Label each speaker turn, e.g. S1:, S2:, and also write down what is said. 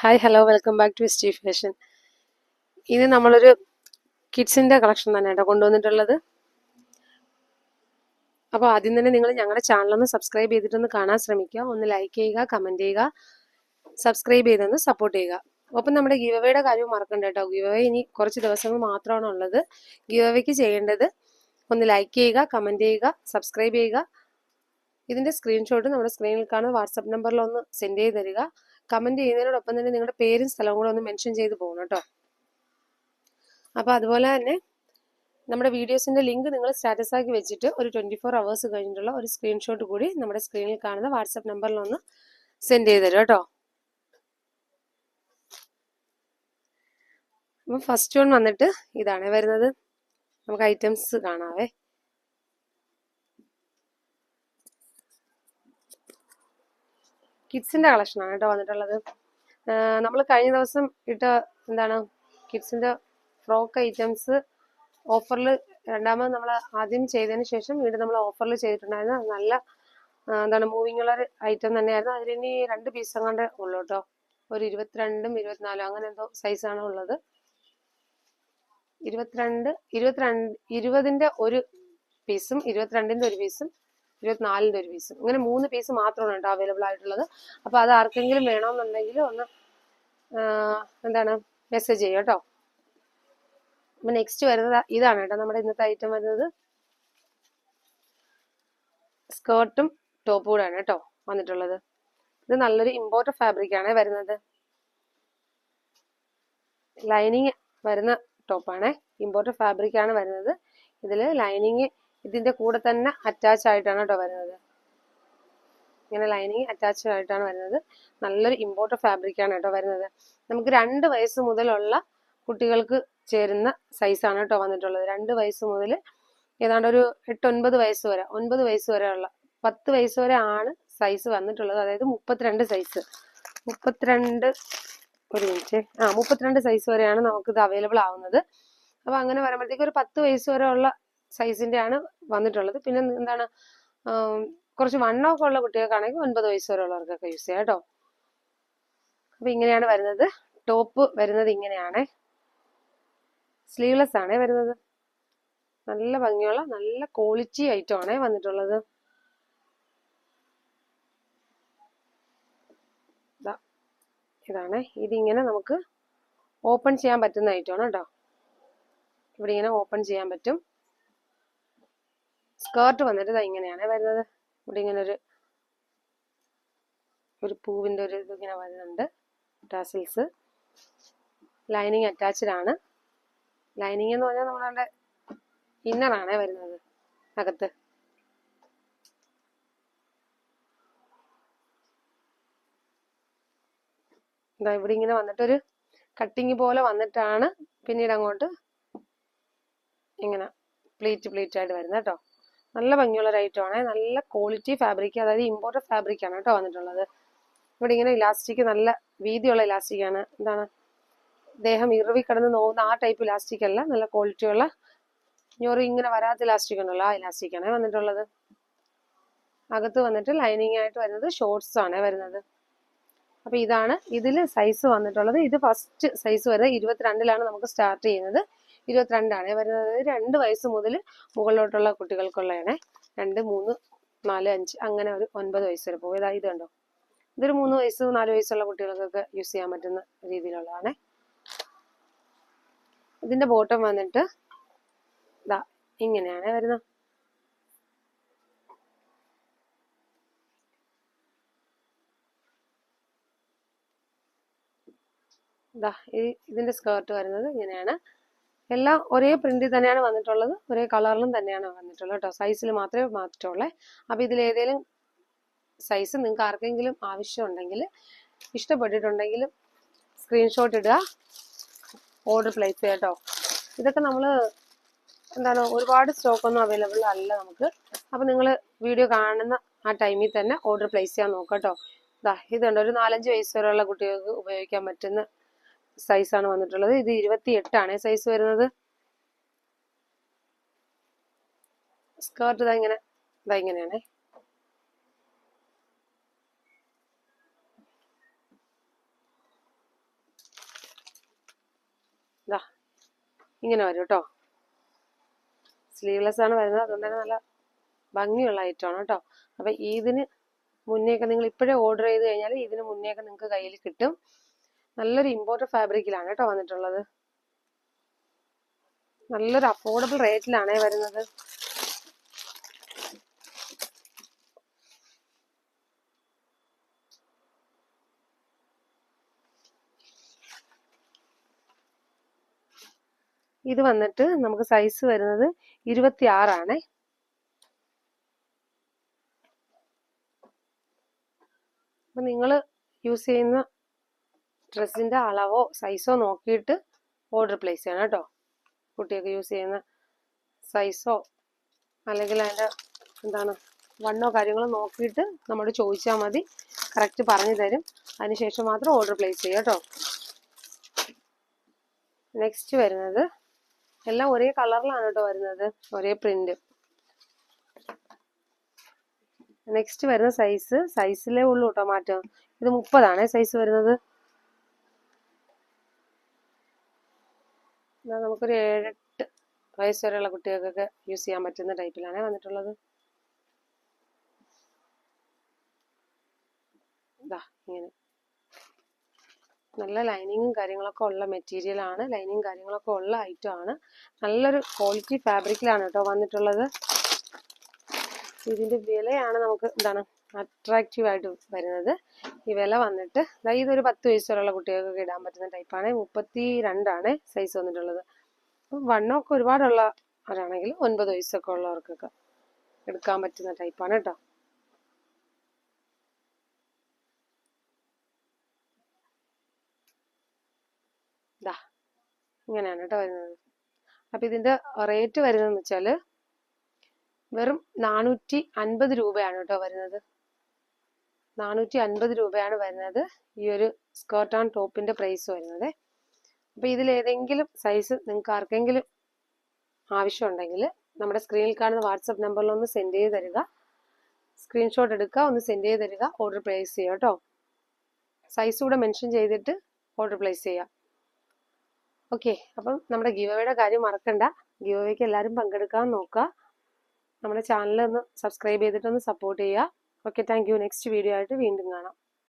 S1: Hi hello welcome back to സ്റ്റീ fashion ഇത് നമ്മളൊരു കിഡ്സിന്റെ collection തന്നെ കേട്ടോ കൊണ്ടുവന്നിട്ടുള്ളത്. അപ്പോൾ ആദ്യം തന്നെ നിങ്ങൾ ഞങ്ങളുടെ ചാനലൊന്ന് സബ്സ്ക്രൈബ് ചെയ്തിട്ടൊന്ന് കാണാൻ ശ്രമിക്കുക. ഒന്ന് ലൈക്ക് ചെയ്യുക കമന്റ് ചെയ്യുക സബ്സ്ക്രൈബ് ചെയ്തൊന്ന് സപ്പോർട്ട് ചെയ്യുക. ഒപ്പം നമ്മുടെ ഗിവവേയുടെ കാര്യം മറക്കണ്ട കേട്ടോ ഗിവവേ ഇനി കുറച്ച് ദിവസങ്ങൾ മാത്രമാണ് ഉള്ളത്. ഗിവവേക്ക് ചെയ്യേണ്ടത് ഒന്ന് ലൈക്ക് ചെയ്യുക കമന്റ് ചെയ്യുക സബ്സ്ക്രൈബ് ചെയ്യുക. ഇതിന്റെ സ്ക്രീൻഷോട്ട് നമ്മുടെ സ്ക്രീനിൽ കാണുന്ന വാട്സപ്പ് നമ്പറിൽ ഒന്ന് സെൻഡ് ചെയ്ത് തരിക. കമന്റ് ചെയ്യുന്നതിനോടൊപ്പം തന്നെ നിങ്ങളുടെ പേരും സ്ഥലവും കൂടെ ഒന്ന് മെൻഷൻ ചെയ്ത് പോകണം കേട്ടോ. അപ്പോൾ അതുപോലെ തന്നെ നമ്മുടെ വീഡിയോസിന്റെ ലിങ്ക് നിങ്ങൾ സ്റ്റാറ്റസ് ആക്കി വെച്ചിട്ട് ഒരു ട്വന്റി ഫോർ അവേഴ്സ് കഴിഞ്ഞിട്ടുള്ള ഒരു സ്ക്രീൻഷോട്ട് കൂടി നമ്മുടെ സ്ക്രീനിൽ കാണുന്ന വാട്സപ്പ് നമ്പറിൽ ഒന്ന് സെൻഡ് ചെയ്ത് തരും കേട്ടോ. അപ്പം ഫസ്റ്റ് വൺ വന്നിട്ട് ഇതാണ് വരുന്നത്. നമുക്ക് ഐറ്റംസ് കാണാവേ. കിഡ്സിന്റെ കളക്ഷനാണ് കേട്ടോ വന്നിട്ടുള്ളത്. നമ്മൾ കഴിഞ്ഞ ദിവസം ഇട്ട എന്താണ് കിഡ്സിന്റെ ഫ്രോക്ക് ഐറ്റംസ് ഓഫറിൽ രണ്ടാമത് നമ്മൾ ആദ്യം ചെയ്തതിന് ശേഷം വീണ്ടും നമ്മൾ ഓഫറിൽ ചെയ്തിട്ടുണ്ടായിരുന്നു. നല്ല എന്താണ് മൂവിങ് ഉള്ള ഐറ്റം തന്നെയായിരുന്നു. അതിലിനി രണ്ട് പീസ് അങ്ങാണ്ട് ഉള്ളു കേട്ടോ. ഒരു ഇരുപത്തിരണ്ടും ഇരുപത്തിനാലും അങ്ങനെ എന്തോ സൈസാണ് ഉള്ളത്. ഇരുപത്തിരണ്ട് ഇരുപത്തിരണ്ട് ഇരുപതിന്റെ ഒരു പീസും ഇരുപത്തിരണ്ടിന്റെ ഒരു പീസും ഇരുപത്തിനാലിന്റെ ഒരു പീസ് ഇങ്ങനെ മൂന്ന് പീസ് മാത്രമാണ് കേട്ടോ അവൈലബിൾ ആയിട്ടുള്ളത്. അപ്പോൾ അത് ആർക്കെങ്കിലും വേണമെന്നുണ്ടെങ്കിൽ ഒന്ന് എന്താണ് മെസ്സേജ് ചെയ്യുക കേട്ടോ. അപ്പൊ നെക്സ്റ്റ് വരുന്നത് ഇതാണ് കേട്ടോ നമ്മുടെ ഇന്നത്തെ ഐറ്റം വരുന്നത്. സ്കേർട്ടും ടോപ്പ് കൂടെയാണ് കേട്ടോ വന്നിട്ടുള്ളത്. ഇത് നല്ലൊരു ഇമ്പോർട്ടഡ് ഫാബ്രിക് ആണ് വരുന്നത്. ലൈനിങ് വരുന്ന ടോപ്പാണ് ഇമ്പോർട്ടഡ് ഫാബ്രിക് ആണ് വരുന്നത്. ഇതിൽ ലൈനിങ് ഇതിന്റെ കൂടെ തന്നെ അറ്റാച്ച് ആയിട്ടാണ് കേട്ടോ വരുന്നത്. ഇങ്ങനെ ലൈനിങ് അറ്റാച്ച് ആയിട്ടാണ് വരുന്നത്. നല്ലൊരു ഇമ്പോർട്ടഡ് ഫാബ്രിക് ആണ് കേട്ടോ വരുന്നത്. നമുക്ക് രണ്ട് വയസ്സ് മുതലുള്ള കുട്ടികൾക്ക് ചേരുന്ന സൈസാണ് കേട്ടോ വന്നിട്ടുള്ളത്. രണ്ട് വയസ്സ് മുതൽ ഏതാണ്ട് ഒരു എട്ട് ഒൻപത് വയസ്സ് വരെ ഒൻപത് വയസ്സ് വരെ ഉള്ള പത്ത് വയസ്സ് വരെ ആണ് സൈസ് വന്നിട്ടുള്ളത്. അതായത് മുപ്പത്തിരണ്ട് സൈസ് മുപ്പത്തിരണ്ട് ഒരു മിനിറ്റ് ആ മുപ്പത്തിരണ്ട് സൈസ് വരെയാണ് നമുക്ക് ഇത് അവൈലബിൾ ആവുന്നത്. അപ്പൊ അങ്ങനെ വരുമ്പോഴത്തേക്ക് ഒരു പത്ത് വയസ്സ് വരെ ഉള്ള സൈസിന്റെ ആണ് വന്നിട്ടുള്ളത്. പിന്നെ എന്താണ് കുറച്ച് വണ്ണമൊക്കെ ഉള്ള കുട്ടികൾക്കാണെങ്കിൽ ഒൻപത് വയസ്സ് വരെ ഉള്ളവർക്കൊക്കെ യൂസ് ചെയ്യാം കേട്ടോ. അപ്പൊ ഇങ്ങനെയാണ് വരുന്നത്. ടോപ്പ് വരുന്നത് ഇങ്ങനെയാണ്. സ്ലീവ്ലെസ് ആണേ വരുന്നത്. നല്ല ഭംഗിയുള്ള നല്ല ക്വാളിറ്റി ഐറ്റം ആണേ വന്നിട്ടുള്ളത്. ഇതാണ്. ഇതിങ്ങനെ നമുക്ക് ഓപ്പൺ ചെയ്യാൻ പറ്റുന്ന ഐറ്റമാണ് കേട്ടോ. ഇവിടെ ഇങ്ങനെ ഓപ്പൺ ചെയ്യാൻ പറ്റും. സ്കേർട്ട് വന്നിട്ട് ദാ ഇങ്ങനെയാണ് വരുന്നത്. ഇവിടെ ഇങ്ങനെ ഒരു ഒരു പൂവിന്റെ ഒരു ഇതിങ്ങനെ വരുന്നുണ്ട്. ടാസിൽസ് ലൈനിങ് അറ്റാച്ച്ഡ് ആണ്. ലൈനിങ് എന്ന് പറഞ്ഞാൽ നമ്മളുടെ ഇന്നറാണേ വരുന്നത്. അകത്ത്. ഇതാ ഇവിടെ ഇങ്ങനെ വന്നിട്ടൊരു കട്ടിങ് പോലെ വന്നിട്ടാണ് പിന്നീട് അങ്ങോട്ട് ഇങ്ങനെ പ്ലീറ്റ് പ്ലീറ്റ് ആയിട്ട് വരുന്നത് കേട്ടോ. നല്ല ഭംഗിയുള്ള ഒരു ആണ്. നല്ല ക്വാളിറ്റി ഫാബ്രിക് അതായത് ഇമ്പോർട്ടഡ് ഫാബ്രിക് ആണ് കേട്ടോ വന്നിട്ടുള്ളത്. ഇവിടെ ഇങ്ങനെ ഇലാസ്റ്റിക് നല്ല വീതിയുള്ള ഇലാസ്റ്റിക് ആണ്. എന്താണ്? ദേഹം ഇറവി കിടന്ന് നോവുന്ന ആ ടൈപ്പ് ഇലാസ്റ്റിക് അല്ല. നല്ല ക്വാളിറ്റിയുള്ള ഞൊറി ഇങ്ങനെ വരാത്ത ഇലാസ്റ്റിക് ഉണ്ടല്ലോ ആ ഇലാസ്റ്റിക് ആണ് വന്നിട്ടുള്ളത്. അകത്ത് വന്നിട്ട് ലൈനിങ് ആയിട്ട് വരുന്നത് ഷോർട്സ് ആണ് വരുന്നത്. അപ്പൊ ഇതാണ് ഇതിൽ സൈസ് വന്നിട്ടുള്ളത്. ഇത് ഫസ്റ്റ് സൈസ് വരുന്നത് ഇരുപത്തിരണ്ടിലാണ് നമുക്ക് സ്റ്റാർട്ട് ചെയ്യുന്നത്. ഇരുപത്തിരണ്ടാണ്. വരുന്നത് രണ്ട് വയസ്സ് മുതൽ മുകളിലോട്ടുള്ള കുട്ടികൾക്കുള്ളതാണ്. രണ്ട് മൂന്ന് നാല് അഞ്ച് അങ്ങനെ ഒരു ഒൻപത് വയസ്സ് വരെ പോകും. ഇതാ കണ്ടോ? ഇതൊരു മൂന്ന് വയസ്സ് നാല് വയസ്സുള്ള കുട്ടികൾക്കൊക്കെ യൂസ് ചെയ്യാൻ പറ്റുന്ന രീതിയിലുള്ളതാണ്. ഇതിന്റെ ബോട്ടം വന്നിട്ട് ഇതാ ഇങ്ങനെയാണ് വരുന്നത്. ഇതാ ഈ ഇതിന്റെ സ്കേർട്ട് വരുന്നത് ഇങ്ങനെയാണ്. എല്ലാം ഒരേ പ്രിന്റിൽ തന്നെയാണ് വന്നിട്ടുള്ളത്. ഒരേ കളറിലും തന്നെയാണ് വന്നിട്ടുള്ളത് കേട്ടോ. സൈസിൽ മാത്രമേ മാറ്റമുള്ളൂ അപ്പൊ ഇതിൽ ഏതെങ്കിലും സൈസ് നിങ്ങൾക്ക് ആർക്കെങ്കിലും ആവശ്യമുണ്ടെങ്കിൽ ഇഷ്ടപ്പെട്ടിട്ടുണ്ടെങ്കിൽ സ്ക്രീൻഷോട്ട് ഇടുക. ഓർഡർ പ്ലേസ് ചെയ്യുക കേട്ടോ. ഇതൊക്കെ നമ്മൾ എന്താണ് ഒരുപാട് സ്റ്റോക്ക് ഒന്നും അവൈലബിൾ അല്ല നമുക്ക്. അപ്പൊ നിങ്ങൾ വീഡിയോ കാണുന്ന ആ ടൈമിൽ തന്നെ ഓർഡർ പ്ലേസ് ചെയ്യാൻ നോക്കാം കേട്ടോ. ഇതാ ഇതുണ്ട് ഒരു നാലഞ്ച് വയസ്സ് വരെയുള്ള കുട്ടികൾക്ക് ഉപയോഗിക്കാൻ പറ്റുന്ന സൈസാണ് വന്നിട്ടുള്ളത്. ഇത് ഇരുപത്തി എട്ടാണ് സൈസ് വരുന്നത് സ്കേർട്ട് ഇതാ ഇങ്ങനെ ഇതാ ഇങ്ങനെയാണ്. ഇങ്ങനെ വരും കേട്ടോ സ്ലീവ്ലെസ് ആണ് വരുന്നത്. അതുകൊണ്ട് തന്നെ നല്ല ഭംഗിയുള്ള ഐറ്റമാണ് കേട്ടോ അപ്പം ഇതിന് മുന്നേയൊക്കെ നിങ്ങൾ ഇപ്പോഴേ ഓർഡർ ചെയ്ത് കഴിഞ്ഞാൽ ഇതിന് മുന്നേയൊക്കെ നിങ്ങൾക്ക് കയ്യിൽ കിട്ടും. നല്ലൊരു ഇമ്പോർട്ടഡ് ഫാബ്രിക്കിലാണ് കേട്ടോ വന്നിട്ടുള്ളത്. നല്ലൊരു അഫോർഡബിൾ റേറ്റിലാണേ വരുന്നത്. ഇത് വന്നിട്ട് നമുക്ക് സൈസ് വരുന്നത് ഇരുപത്തി ആറാണേ അപ്പൊ നിങ്ങൾ യൂസ് ചെയ്യുന്ന ഡ്രസ്സിന്റെ അളവോ സൈസോ നോക്കിയിട്ട് ഓർഡർ പ്ലേസ് ചെയ്യണം കേട്ടോ. കുട്ടിയൊക്കെ യൂസ് ചെയ്യുന്ന സൈസോ അല്ലെങ്കിൽ അതിന്റെ എന്താണ് വണ്ണോ കാര്യങ്ങളോ നോക്കിയിട്ട് നമ്മോട് ചോദിച്ചാൽ മതി. കറക്റ്റ് പറഞ്ഞു തരും. അതിനുശേഷം മാത്രം ഓർഡർ പ്ലേസ് ചെയ്യുക കേട്ടോ. നെക്സ്റ്റ് വരുന്നത് എല്ലാം ഒരേ കളറിലാണ് കേട്ടോ വരുന്നത്. ഒരേ പ്രിന്റ് നെക്സ്റ്റ് വരുന്ന സൈസ് സൈസിലേ ഉള്ളൂ കേട്ടോ മാറ്റം. ഇത് മുപ്പതാണേ സൈസ് വരുന്നത്. നമുക്കൊരു ഏഴെട്ട് വയസ്സ് വരെയുള്ള കുട്ടികൾക്കൊക്കെ യൂസ് ചെയ്യാൻ പറ്റുന്ന ടൈപ്പിലാണ് വന്നിട്ടുള്ളത്. ഇതാ ഇങ്ങനെ. നല്ല ലൈനിങ്ങും കാര്യങ്ങളൊക്കെ ഉള്ള മെറ്റീരിയൽ ആണ് ലൈനിങ്ങും കാര്യങ്ങളൊക്കെ ഉള്ള ഐറ്റം ആണ്. നല്ലൊരു ക്വാളിറ്റി ഫാബ്രിക്കിലാണ് കേട്ടോ വന്നിട്ടുള്ളത്. ഇതിന്റെ വിലയാണ് നമുക്ക് എന്താണ് അട്രാക്റ്റീവ് ആയിട്ട് വരുന്നത്. ഈ വില വന്നിട്ട് ഇതൊരു പത്ത് വയസ്സ് വരെയുള്ള കുട്ടികൾക്കൊക്കെ ഇടാൻ പറ്റുന്ന ടൈപ്പാണ് മുപ്പത്തി രണ്ടാണ് സൈസ് വന്നിട്ടുള്ളത്. അപ്പം വണ്ണമൊക്കെ ഒരുപാടുള്ള അവരാണെങ്കിൽ ഒൻപത് വയസ്സൊക്കെ ഉള്ളവർക്കൊക്കെ എടുക്കാൻ പറ്റുന്ന ടൈപ്പാണ് കേട്ടോ ദാ ഇങ്ങനെയാണ് കേട്ടോ വരുന്നത്. അപ്പം ഇതിന്റെ റേറ്റ് വരുന്നതെന്ന് വെച്ചാൽ വെറും നാനൂറ്റി അൻപത് രൂപയാണ് കേട്ടോ വരുന്നത്. നാനൂറ്റി അൻപത് രൂപയാണ് വരുന്നത് ഈ ഒരു സ്കേർട്ട് ആൻഡ് ടോപ്പിന്റെ പ്രൈസ് വരുന്നത്. അപ്പൊ ഇതിൽ ഏതെങ്കിലും സൈസ് നിങ്ങൾക്ക് ആർക്കെങ്കിലും ആവശ്യമുണ്ടെങ്കിൽ നമ്മുടെ സ്ക്രീനിൽ കാണുന്ന വാട്സപ്പ് നമ്പറിൽ ഒന്ന് സെൻഡ് ചെയ്ത് തരിക. സ്ക്രീൻഷോട്ട് എടുക്കുക ഒന്ന് സെൻഡ് ചെയ്ത് തരിക ഓർഡർ പ്ലേസ് ചെയ്യുക കേട്ടോ സൈസ് കൂടെ മെൻഷൻ ചെയ്തിട്ട് ഓർഡർ പ്ലേസ് ചെയ്യുക. ഓക്കെ അപ്പം നമ്മുടെ ഗീവയുടെ കാര്യം മറക്കണ്ട. ഗീവയ്ക്ക് എല്ലാവരും പങ്കെടുക്കാൻ നോക്കുക. നമ്മുടെ ചാനൽ ഒന്ന് സബ്സ്ക്രൈബ് ചെയ്തിട്ടൊന്ന് സപ്പോർട്ട് ചെയ്യുക. ഓക്കെ താങ്ക് നെക്സ്റ്റ് വീഡിയോ ആയിട്ട് വീണ്ടും കാണാം.